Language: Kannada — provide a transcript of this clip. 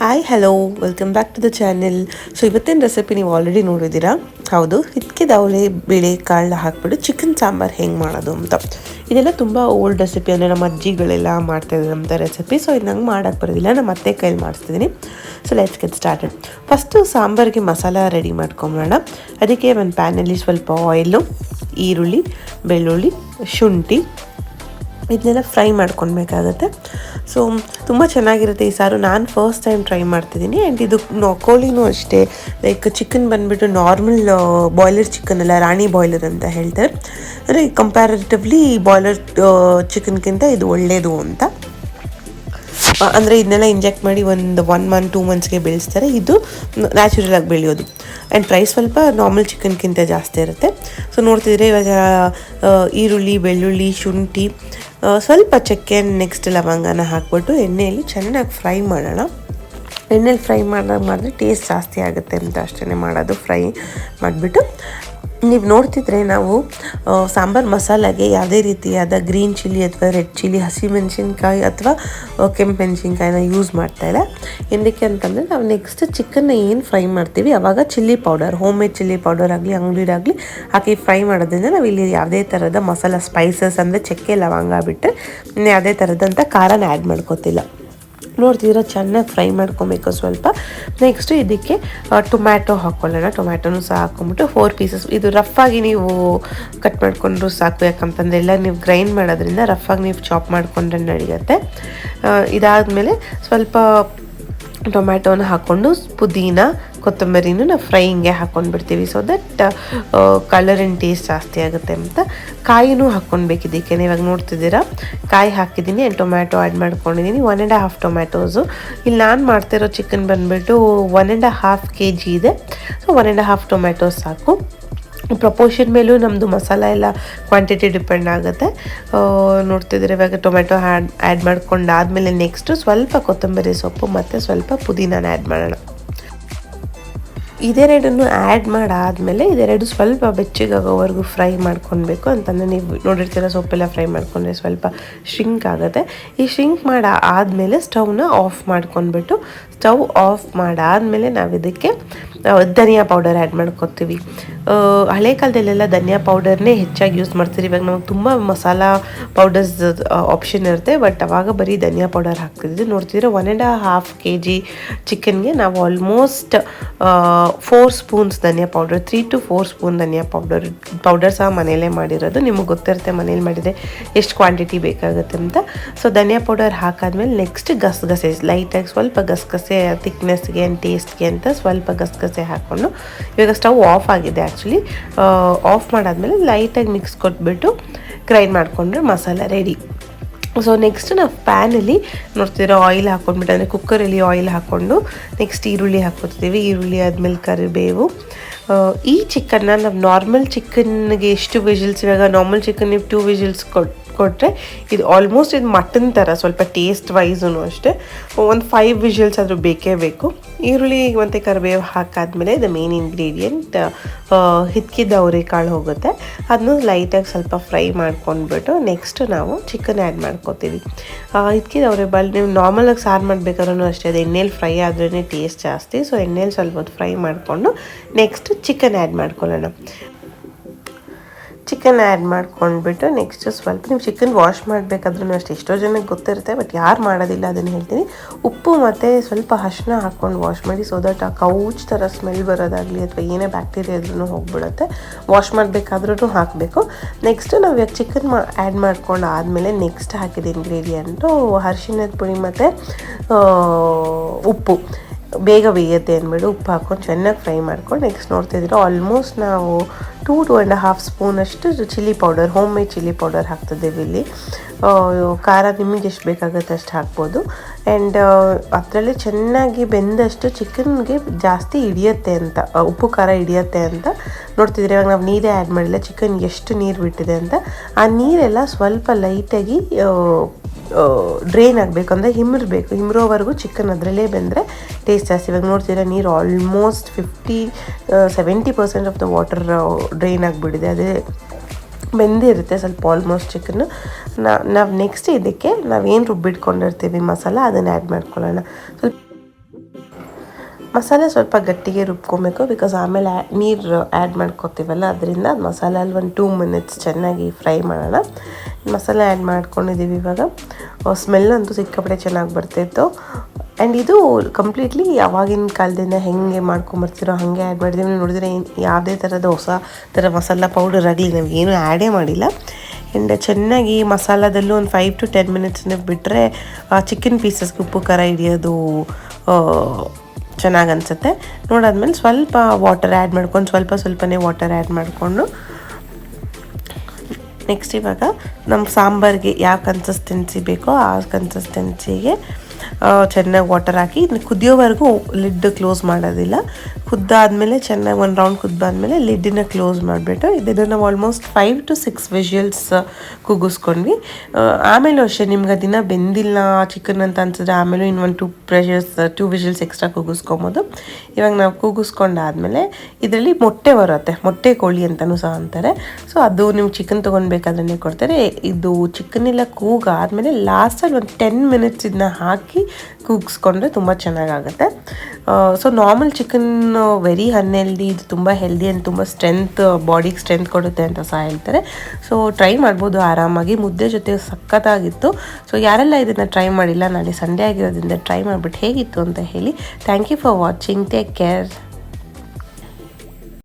Hi hello welcome back to the channel so ಇವತ್ತಿನ ರೆಸಿಪಿ ನೀವು ಆಲ್ರೆಡಿ ನೋಡಿದ್ದೀರಾ? ಹೌದು. ಹಿತ್ಕಿದವಳೆ ಬೇಳೆ ಕಾಳು ಹಾಕ್ಬಿಟ್ಟು ಚಿಕನ್ ಸಾಂಬಾರು ಹೆಂಗೆ ಮಾಡೋದು ಅಂತ. ಇದೆಲ್ಲ ತುಂಬ ಓಲ್ಡ್ ರೆಸಿಪಿ ಅಂದರೆ ನಮ್ಮ ಅಜ್ಜಿಗಳೆಲ್ಲ ಮಾಡ್ತಾಯಿದ್ದಂಥ ರೆಸಿಪಿ ಸೊ ಇದು ನಂಗೆ ಮಾಡೋಕ್ಕೆ ಬರೋದಿಲ್ಲ. ನಮ್ಮ ಅತ್ತೆ ಕೈಲಿ ಮಾಡಿಸ್ತಿದ್ದೀನಿ so let's get started first ಸಾಂಬಾರಿಗೆ ಮಸಾಲ ರೆಡಿ ಮಾಡ್ಕೊಂಬೋಣ ಅದಕ್ಕೆ ಒಂದು ಪ್ಯಾನಲ್ಲಿ ಸ್ವಲ್ಪ ಆಯಿಲು ಈರುಳ್ಳಿ, ಬೆಳ್ಳುಳ್ಳಿ, ಶುಂಠಿ ಇದನ್ನೆಲ್ಲ ಫ್ರೈ ಮಾಡ್ಕೊಳ್ಬೇಕಾಗತ್ತೆ. ಸೊ ತುಂಬ ಚೆನ್ನಾಗಿರುತ್ತೆ ಈ ಸಾರು. ನಾನು ಫಸ್ಟ್ ಟೈಮ್ ಟ್ರೈ ಮಾಡ್ತಿದ್ದೀನಿ. ಆ್ಯಂಡ್ ಇದು ಕೋಳಿನೂ ಅಷ್ಟೇ. ಲೈಕ್ ಚಿಕನ್ ಬಂದುಬಿಟ್ಟು ನಾರ್ಮಲ್ ಬಾಯ್ಲರ್ ಚಿಕನ್ ಅಲ್ಲ, ರಾಣಿ ಬಾಯ್ಲರ್ ಅಂತ ಹೇಳ್ತಾರೆ. ಅಂದರೆ ಕಂಪ್ಯಾರಿಟಿವ್ಲಿ ಬಾಯ್ಲರ್ ಚಿಕನ್ಗಿಂತ ಇದು ಒಳ್ಳೆಯದು ಅಂತ. ಅಂದರೆ ಇದನ್ನೆಲ್ಲ ಇಂಜೆಕ್ಟ್ ಮಾಡಿ ಒಂದು ಒನ್ ಮಂತ್ ಟೂ ಮಂತ್ಸ್ಗೆ ಬೆಳೆಸ್ತಾರೆ ಇದು ನ್ಯಾಚುರಲಾಗಿ ಬೆಳೆಯೋದು. ಆ್ಯಂಡ್ ಪ್ರೈಸ್ ಸ್ವಲ್ಪ ನಾರ್ಮಲ್ ಚಿಕನ್ಗಿಂತ ಜಾಸ್ತಿ ಇರುತ್ತೆ. ಸೊ ನೋಡ್ತಿದ್ರೆ ಇವಾಗ ಈರುಳ್ಳಿ, ಬೆಳ್ಳುಳ್ಳಿ, ಶುಂಠಿ ಸ್ವಲ್ಪ ಚಕ್ಕೆ ನೆಕ್ಸ್ಟ್ ಲವಂಗನ ಹಾಕ್ಬಿಟ್ಟು ಎಣ್ಣೆಯಲ್ಲಿ ಚೆನ್ನಾಗಿ ಫ್ರೈ ಮಾಡೋಣ. ಎಣ್ಣೆಲಿ ಫ್ರೈ ಮಾಡಿದಾಗ ಮಾಡಿದ್ರೆ ಟೇಸ್ಟ್ ಜಾಸ್ತಿ ಆಗುತ್ತೆ ಅಂತ ಅಷ್ಟೇ ಮಾಡೋದು ಫ್ರೈ ಮಾಡಿಬಿಟ್ಟು. ನೀವು ನೋಡ್ತಿದ್ರೆ ನಾವು ಸಾಂಬಾರು ಮಸಾಲೆಗೆ ಯಾವುದೇ ರೀತಿಯಾದ ಗ್ರೀನ್ ಚಿಲ್ಲಿ ಅಥವಾ ರೆಡ್ ಚಿಲ್ಲಿ ಹಸಿಮೆಣಸಿನ್ಕಾಯಿ ಅಥವಾ ಕೆಂಪು ಮೆಣಸಿನ್ಕಾಯಿನ ಯೂಸ್ ಮಾಡ್ತಾ ಇಲ್ಲ. ಏನಕ್ಕೆ ಅಂತಂದರೆ ನಾವು ನೆಕ್ಸ್ಟ್ ಚಿಕನ್ನ ಏನು ಫ್ರೈ ಮಾಡ್ತೀವಿ? ಅವಾಗ chilli powder home made chilli powder ಆಗಲಿ, ಅಂಗಡಿದಾಗಲಿ ಹಾಕಿ ಫ್ರೈ ಮಾಡೋದ್ರಿಂದ ನಾವು ಇಲ್ಲಿ ಯಾವುದೇ ಥರದ ಮಸಾಲ ಸ್ಪೈಸಸ್ ಅಂದರೆ ಚಕ್ಕೆ, ಲವಂಗ ಬಿಟ್ಟರೆ ಯಾವುದೇ ಥರದಂಥ ಖಾರನ ಆ್ಯಡ್ ಮಾಡ್ಕೋತಿಲ್ಲ. ನೋಡ್ತಿದ್ರೆ ಚೆನ್ನಾಗಿ ಫ್ರೈ ಮಾಡ್ಕೊಬೇಕು ಸ್ವಲ್ಪ. ನೆಕ್ಸ್ಟು ಇದಕ್ಕೆ ಟೊಮ್ಯಾಟೊ ಹಾಕ್ಕೊಳ್ಳೋಣ ಟೊಮ್ಯಾಟೊನು ಸಹ ಹಾಕ್ಕೊಂಬಿಟ್ಟು ಫೋರ್ ಪೀಸಸ್ ಇದು ರಫಾಗಿ ನೀವು ಕಟ್ ಮಾಡಿಕೊಂಡ್ರು ಸಾಕು. ಯಾಕಂತಂದ್ರೆ ಎಲ್ಲ ನೀವು ಗ್ರೈಂಡ್ ಮಾಡೋದ್ರಿಂದ ರಫಾಗಿ ನೀವು ಚಾಪ್ ಮಾಡಿಕೊಂಡ್ರೆ ನಡೆಯುತ್ತೆ. ಇದಾದಮೇಲೆ ಸ್ವಲ್ಪ ಟೊಮ್ಯಾಟೋನ ಹಾಕ್ಕೊಂಡು ಪುದೀನ ಕೊತ್ತಂಬರಿನೂ ನಾವು ಫ್ರೈಯಿಂಗೆ ಹಾಕ್ಕೊಂಡ್ಬಿಡ್ತೀವಿ so that colour and taste ಜಾಸ್ತಿ ಆಗುತ್ತೆ ಅಂತ ಕಾಯಿನೂ ಇದಕ್ಕೆ ಇವಾಗ ನೋಡ್ತಿದ್ದೀರಾ? ಕಾಯಿ ಹಾಕಿದ್ದೀನಿ ಆ್ಯಂಡ್ ಟೊಮ್ಯಾಟೊ ಆ್ಯಡ್ ಮಾಡ್ಕೊಂಡಿದ್ದೀನಿ. ಒನ್ ಆ್ಯಂಡ್ ಹಾಫ್ ಟೊಮ್ಯಾಟೋಸು ಇಲ್ಲಿ ನಾನು ಮಾಡ್ತಿರೋ ಚಿಕನ್ ಬಂದುಬಿಟ್ಟು one and half K G ಇದೆ. So one and half tomato ಸಾಕು. ಪ್ರಪೋರ್ಷನ್ ಮೇಲೂ ನಮ್ಮದು ಮಸಾಲ ಎಲ್ಲ ಕ್ವಾಂಟಿಟಿ ಡಿಪೆಂಡ್ ಆಗುತ್ತೆ. ನೋಡ್ತಿದ್ದೀರ ನೋಡ್ತಿದ್ರೆ ಇವಾಗ ಟೊಮೆಟೊ ಆ್ಯಡ್ ಆ್ಯಡ್ ಮಾಡ್ಕೊಂಡಾದಮೇಲೆ ನೆಕ್ಸ್ಟು ಸ್ವಲ್ಪ ಕೊತ್ತಂಬರಿ ಸೊಪ್ಪು ಮತ್ತು ಸ್ವಲ್ಪ ಪುದೀನಾನ ಆ್ಯಡ್ ಮಾಡೋಣ. ಇದೆರಡನ್ನು ಆ್ಯಡ್ ಮಾಡಾದಮೇಲೆ ಇದೆರಡು ಸ್ವಲ್ಪ ಬೆಚ್ಚಗಾಗೋವರೆಗೂ ಫ್ರೈ ಮಾಡ್ಕೊಳ್ಬೇಕು ಅಂತಂದರೆ ನೀವು ನೋಡಿರ್ತೀರ ಸೊಪ್ಪೆಲ್ಲ ಫ್ರೈ ಮಾಡ್ಕೊಂಡ್ರೆ ಸ್ವಲ್ಪ ಶ್ರಿಂಕ್ ಆಗುತ್ತೆ. ಈ ಶ್ರಿಂಕ್ ಮಾಡಿ ಆದಮೇಲೆ ಸ್ಟವ್ನ ಆಫ್ ಮಾಡ್ಕೊಂಡ್ಬಿಟ್ಟು ಸ್ಟವ್ ಆಫ್ ಮಾಡಾದಮೇಲೆ ನಾವು ಇದಕ್ಕೆ ಆ, ಧನಿಯಾ ಪೌಡರ್ ಆ್ಯಡ್ ಮಾಡ್ಕೊತೀವಿ. ಹಳೆ ಕಾಲದಲ್ಲೆಲ್ಲ ಧನಿಯಾ ಪೌಡರ್ನೇ ಹೆಚ್ಚಾಗಿ ಯೂಸ್ ಮಾಡ್ತೀರಿ ಇವಾಗ ನಮಗೆ ತುಂಬ ಮಸಾಲ ಪೌಡರ್ಸ್ ಆಪ್ಷನ್ ಇರುತ್ತೆ. ಬಟ್ ಅವಾಗ ಬರೀ ಧನಿಯಾ ಪೌಡರ್ ಹಾಕ್ತಿದ್ದು ನೋಡ್ತಿದ್ರೆ one and half K G ಚಿಕನ್ಗೆ ನಾವು almost four spoons dhaniya powder three to four spoon dhaniya powder powder ಸಹ ಮನೆಯಲ್ಲೇ ಮಾಡಿರೋದು. ನಿಮಗೆ ಗೊತ್ತಿರುತ್ತೆ ಮನೇಲಿ ಮಾಡಿದರೆ ಎಷ್ಟು ಕ್ವಾಂಟಿಟಿ ಬೇಕಾಗುತ್ತೆ ಅಂತ. ಸೊ ಧನಿಯಾ ಪೌಡರ್ ಹಾಕಾದ್ಮೇಲೆ ನೆಕ್ಸ್ಟ್ ಗಸಗಸೆ ಲೈಟಾಗಿ ಸ್ವಲ್ಪ ಗಸಗಸೆ ಥಿಕ್ನೆಸ್ಗೆ ಆ್ಯಂಡ್ ಟೇಸ್ಟ್ಗೆ ಅಂತ ಸ್ವಲ್ಪ ಗಸಗಸೆ ಹಾಕ್ಕೊಂಡು ಇವಾಗ ಸ್ಟವ್ ಆಫ್ ಆಗಿದೆ ಆ್ಯಕ್ಚುಲಿ ಆಫ್ ಮಾಡಾದ್ಮೇಲೆ ಲೈಟಾಗಿ ಮಿಕ್ಸ್ ಕೊಟ್ಬಿಟ್ಟು ಗ್ರೈಂಡ್ ಮಾಡಿಕೊಂಡ್ರೆ ಮಸಾಲ ರೆಡಿ ಸೊ ನೆಕ್ಸ್ಟ್ ನಾವು ಪ್ಯಾನಲ್ಲಿ ನೋಡ್ತಿದ್ದೀರಾ ಆಯಿಲ್ ಹಾಕ್ಕೊಂಡ್ಬಿಟ್ಟು ಅಂದರೆ ಕುಕ್ಕರಲ್ಲಿ ಆಯಿಲ್ ಹಾಕ್ಕೊಂಡು ನೆಕ್ಸ್ಟ್ ಈರುಳ್ಳಿ ಹಾಕ್ಕೊತೀವಿ ಈರುಳ್ಳಿ ಆದಮೇಲೆ ಕರಿಬೇವು. ಈ ಚಿಕನ್ನ ನಾವು ನಾರ್ಮಲ್ ಚಿಕನ್ಗೆ ಎಷ್ಟು ವಿಜಿಲ್ಸ್ ಇವಾಗ? ನಾರ್ಮಲ್ ಚಿಕನ್ ನೀವು ಟೂ ವಿಜಿಲ್ಸ್ ಕೊಟ್ ಕೊಟ್ಟರೆ ಇದು ಆಲ್ಮೋಸ್ಟ್ ಇದು ಮಟನ್ ಥರ ಸ್ವಲ್ಪ ಟೇಸ್ಟ್ ವೈಸೂ ಅಷ್ಟೇ. ಒಂದು ಫೈವ್ ವಿಷಲ್ಸ್ ಆದರೂ ಬೇಕೇ ಬೇಕು. ಈರುಳ್ಳಿ ಮತ್ತು ಕರಿಬೇವು ಹಾಕಾದ್ಮೇಲೆ ಇದು ಮೇನ್ ಇಂಗ್ರೀಡಿಯೆಂಟ್ ಹಿತ್ಕಿದ್ದ ಅವರೆಕಾಳು ಹೋಗುತ್ತೆ. ಅದನ್ನು ಲೈಟಾಗಿ ಸ್ವಲ್ಪ ಫ್ರೈ ಮಾಡ್ಕೊಂಡ್ಬಿಟ್ಟು ನೆಕ್ಸ್ಟ್ ನಾವು ಚಿಕನ್ ಆ್ಯಡ್ ಮಾಡ್ಕೋತೀವಿ. ಹಿತ್ಕಿದ ಅವರೆ ಬಲ್ ನೀವು ನಾರ್ಮಲಾಗಿ ಸಾರು ಮಾಡಬೇಕಾದ್ರೂ ಅಷ್ಟೇ, ಅದು ಎಣ್ಣೆಲಿ ಫ್ರೈ ಆದ್ರೇ ಟೇಸ್ಟ್ ಜಾಸ್ತಿ. ಸೊ ಎಣ್ಣೆಲಿ ಸ್ವಲ್ಪ ಫ್ರೈ ಮಾಡಿಕೊಂಡು ನೆಕ್ಸ್ಟ್ ಚಿಕನ್ ಆ್ಯಡ್ ಮಾಡ್ಕೊಳ್ಳೋಣ. ಚಿಕನ್ ಆ್ಯಡ್ ಮಾಡ್ಕೊಂಡ್ಬಿಟ್ಟು ನೆಕ್ಸ್ಟ್ ಸ್ವಲ್ಪ ನೀವು ಚಿಕನ್ ವಾಶ್ ಮಾಡಬೇಕಾದ್ರೂ ಅಷ್ಟು. ಎಷ್ಟೋ ಜನಕ್ಕೆ ಗೊತ್ತಿರುತ್ತೆ ಬಟ್ ಯಾರು ಮಾಡೋದಿಲ್ಲ, ಅದನ್ನು ಹೇಳ್ತೀನಿ. ಉಪ್ಪು ಮತ್ತು ಸ್ವಲ್ಪ ಅರಿಶಿನ ಹಾಕ್ಕೊಂಡು ವಾಶ್ ಮಾಡಿ ಸೊ ದಟ್ ಆ ಕೌಚ್ ಥರ ಸ್ಮೆಲ್ ಬರೋದಾಗಲಿ ಅಥವಾ ಏನೇ ಬ್ಯಾಕ್ಟೀರಿಯಾ ಇದ್ರೂ ಹೋಗ್ಬಿಡುತ್ತೆ ವಾಶ್ ಮಾಡಬೇಕಾದ್ರೂ ಹಾಕಬೇಕು. ನೆಕ್ಸ್ಟು ನಾವು ಇವಾಗ ಚಿಕನ್ ಮಾ ಆ್ಯಡ್ ಮಾಡ್ಕೊಂಡು ಆದಮೇಲೆ ನೆಕ್ಸ್ಟ್ ಹಾಕಿದ ಇಂಗ್ರೀಡಿಯೆಂಟು ಅರಿಶಿನದ ಪುಡಿ ಮತ್ತು ಉಪ್ಪು. ಬೇಗ ಬೇಯುತ್ತೆ ಅಂದ್ಬಿಟ್ಟು ಉಪ್ಪು ಹಾಕ್ಕೊಂಡು ಚೆನ್ನಾಗಿ ಫ್ರೈ ಮಾಡ್ಕೊಂಡು ನೆಕ್ಸ್ಟ್ ನೋಡ್ತಿದ್ದೀರಾ ಆಲ್ಮೋಸ್ಟ್ ನಾವು ಟೂ ಟು ಆ್ಯಂಡ್ ಹಾಫ್ ಸ್ಪೂನಷ್ಟು chilli powder home made chilli powder ಹಾಕ್ತಿದ್ದೀವಿ ಇಲ್ಲಿ. ಖಾರ ನಿಮಗೆ ಎಷ್ಟು ಬೇಕಾಗುತ್ತೆ ಅಷ್ಟು ಹಾಕ್ಬೋದು. ಆ್ಯಂಡ್ ಅದರಲ್ಲಿ ಚೆನ್ನಾಗಿ ಬೆಂದಷ್ಟು ಚಿಕನ್ಗೆ ಜಾಸ್ತಿ ಹಿಡಿಯುತ್ತೆ ಅಂತ ಉಪ್ಪು ಖಾರ ಹಿಡಿಯುತ್ತೆ ಅಂತ ನೋಡ್ತಿದ್ರೆ ಇವಾಗ ನಾವು ನೀರೇ ಆ್ಯಡ್ ಮಾಡಿಲ್ಲ ಚಿಕನ್ ಎಷ್ಟು ನೀರು ಬಿಟ್ಟಿದೆ ಅಂತ. ಆ ನೀರೆಲ್ಲ ಸ್ವಲ್ಪ ಲೈಟಾಗಿ ಡ್ರೈನ್ ಆಗಬೇಕು ಅಂದರೆ ಹಿಮ್ರಬೇಕು ಹಿಮ್ರೋವರೆಗೂ ಚಿಕನ್ ಅದರಲ್ಲೇ ಬಂದರೆ ಟೇಸ್ಟ್ ಜಾಸ್ತಿ. ಇವಾಗ ನೋಡ್ತೀರಾ ನೀರು almost fifty seventy percent of the water drain ಆಗಿಬಿಡಿದೆ ಅದೇ ಬೆಂದಿರುತ್ತೆ ಸ್ವಲ್ಪ ಆಲ್ಮೋಸ್ಟ್ ಚಿಕನ್ನು ನಾವು ನೆಕ್ಸ್ಟ್ ಇದಕ್ಕೆ ನಾವೇನು ರುಬ್ಬಿಟ್ಕೊಂಡಿರ್ತೀವಿ ಮಸಾಲ, ಅದನ್ನು ಆ್ಯಡ್ ಮಾಡ್ಕೊಳ್ಳೋಣ. ಸ್ವಲ್ಪ ಮಸಾಲೆ ಸ್ವಲ್ಪ ಗಟ್ಟಿಗೆ ರುಬ್ಕೊಬೇಕು ಬಿಕಾಸ್ ಆಮೇಲೆ ನೀರು ಆ್ಯಡ್ ಮಾಡ್ಕೊತೀವಲ್ಲ, ಅದರಿಂದ ಮಸಾಲೆ ಅಲ್ಲಿ ಒಂದು ಟೂ ಮಿನಿಟ್ಸ್ ಚೆನ್ನಾಗಿ ಫ್ರೈ ಮಾಡೋಣ. ಮಸಾಲೆ ಆ್ಯಡ್ ಮಾಡ್ಕೊಂಡಿದ್ದೀವಿ ಇವಾಗ. ಸ್ಮೆಲ್ ಅಂತೂ ಸಿಕ್ಕಾಪಟ್ಟೆ ಚೆನ್ನಾಗಿ ಬರ್ತಿತ್ತು. ಆ್ಯಂಡ್ ಇದು ಕಂಪ್ಲೀಟ್ಲಿ ಯಾವಾಗಿನ ಕಾಲದಿಂದ ಹೆಂಗೆ ಮಾಡ್ಕೊಂಬರ್ತಿರೋ ಹಾಗೆ ಆ್ಯಡ್ ಮಾಡಿದ್ದೀವಿ. ನೀವು ನೋಡಿದ್ರೆ ಏನು, ಯಾವುದೇ ಥರದ ಹೊಸ ಥರ ಮಸಾಲ ಪೌಡರ್ ಆಗಲಿ, ನಾವು ಆ್ಯಡೇ ಮಾಡಿಲ್ಲ. ಆ್ಯಂಡ್ ಚೆನ್ನಾಗಿ ಮಸಾಲದಲ್ಲೂ ಒಂದು ಫೈವ್ ಟು ಟೆನ್ ಮಿನಿಟ್ಸ್ ಬಿಟ್ಟರೆ ಚಿಕನ್ ಪೀಸಸ್ಗೆ ಉಪ್ಪು, ಖಾರ ಹಿಡಿಯೋದು ಚೆನ್ನಾಗಿ ಅನಿಸುತ್ತೆ. ನೋಡಾದ್ಮೇಲೆ ಸ್ವಲ್ಪ ವಾಟರ್ ಆ್ಯಡ್ ಮಾಡ್ಕೊಂಡು, ಸ್ವಲ್ಪ ಸ್ವಲ್ಪನೇ ವಾಟರ್ ಆ್ಯಡ್ ಮಾಡಿಕೊಂಡು ನೆಕ್ಸ್ಟ್ ಇವಾಗ ನಮ್ಮ ಸಾಂಬಾರಿಗೆ ಯಾವ ಕನ್ಸಿಸ್ಟೆನ್ಸಿ ಬೇಕೋ ಆ ಕನ್ಸಿಸ್ಟೆನ್ಸಿಗೆ ಚೆನ್ನಾಗಿ ವಾಟರ್ ಹಾಕಿ ಕುದಿಯೋವರೆಗೂ ಲಿಡ್ ಕ್ಲೋಸ್ ಮಾಡೋದಿಲ್ಲ. ಕುದ್ದಾದಮೇಲೆ ಚೆನ್ನಾಗಿ ಒಂದು ರೌಂಡ್ ಕುದ್ದಾದ್ಮೇಲೆ ಲಿಡ್ಡಿನ ಕ್ಲೋಸ್ ಮಾಡಿಬಿಟ್ಟು, ಇದನ್ನು ನಾವು almost five to six whistles ಕೂಗಿಸ್ಕೊಂಡ್ವಿ ಆಮೇಲೆ ಆಮೇಲೂ ಅಷ್ಟೇ, ನಿಮ್ಗೆ ಅದನ್ನ ಬೆಂದಿಲ್ಲ, ಚಿಕನ್ ಅಂತ ಅನ್ಸಿದ್ರೆ ಆಮೇಲೆ ಇನ್ನೊಂದು two pressures two whistles extra ಕೂಗಿಸ್ಕೊಬೋದು ಇವಾಗ ನಾವು ಕೂಗಿಸ್ಕೊಂಡಾದ್ಮೇಲೆ ಇದರಲ್ಲಿ ಮೊಟ್ಟೆ ಬರುತ್ತೆ, ಮೊಟ್ಟೆ ಕೋಳಿ ಅಂತಲೂ ಸಹ ಅಂತಾರೆ. ಸೊ ಅದು ನೀವು ಚಿಕನ್ ತೊಗೊಳ್ಬೇಕಾದ್ರೆ ಕೊಡ್ತಾರೆ. ಇದು ಚಿಕನ್ ಎಲ್ಲ ಕೂಗಾದ್ಮೇಲೆ ಲಾಸ್ಟಲ್ಲಿ ಒಂದು ಟೆನ್ ಮಿನಿಟ್ಸ್ ಇದನ್ನ ಹಾಕಿ ಕೂಗಿಸ್ಕೊಂಡ್ರೆ ತುಂಬ ಚೆನ್ನಾಗಾಗುತ್ತೆ. So normal chicken very unhealthy ಇದು ತುಂಬ ಹೆಲ್ದಿ ಆ್ಯಂಡ್ ತುಂಬ ಸ್ಟ್ರೆಂತ್ ಬಾಡಿಗೆ ಸ್ಟ್ರೆಂತ್ ಕೊಡುತ್ತೆ ಅಂತ ಸಹ ಹೇಳ್ತಾರೆ. ಸೊ ಟ್ರೈ ಮಾಡ್ಬೋದು ಆರಾಮಾಗಿ. ಮುದ್ದೆ ಜೊತೆ ಸಖತ್ತಾಗಿತ್ತು. ಸೊ ಯಾರೆಲ್ಲ ಇದನ್ನು ಟ್ರೈ ಮಾಡಿಲ್ಲ, ನಾಳೆ ಸಂಡೇ ಆಗಿರೋದ್ರಿಂದ ಟ್ರೈ ಮಾಡಿಬಿಟ್ಟು ಹೇಗಿತ್ತು ಅಂತ ಹೇಳಿ. Thank you for watching take care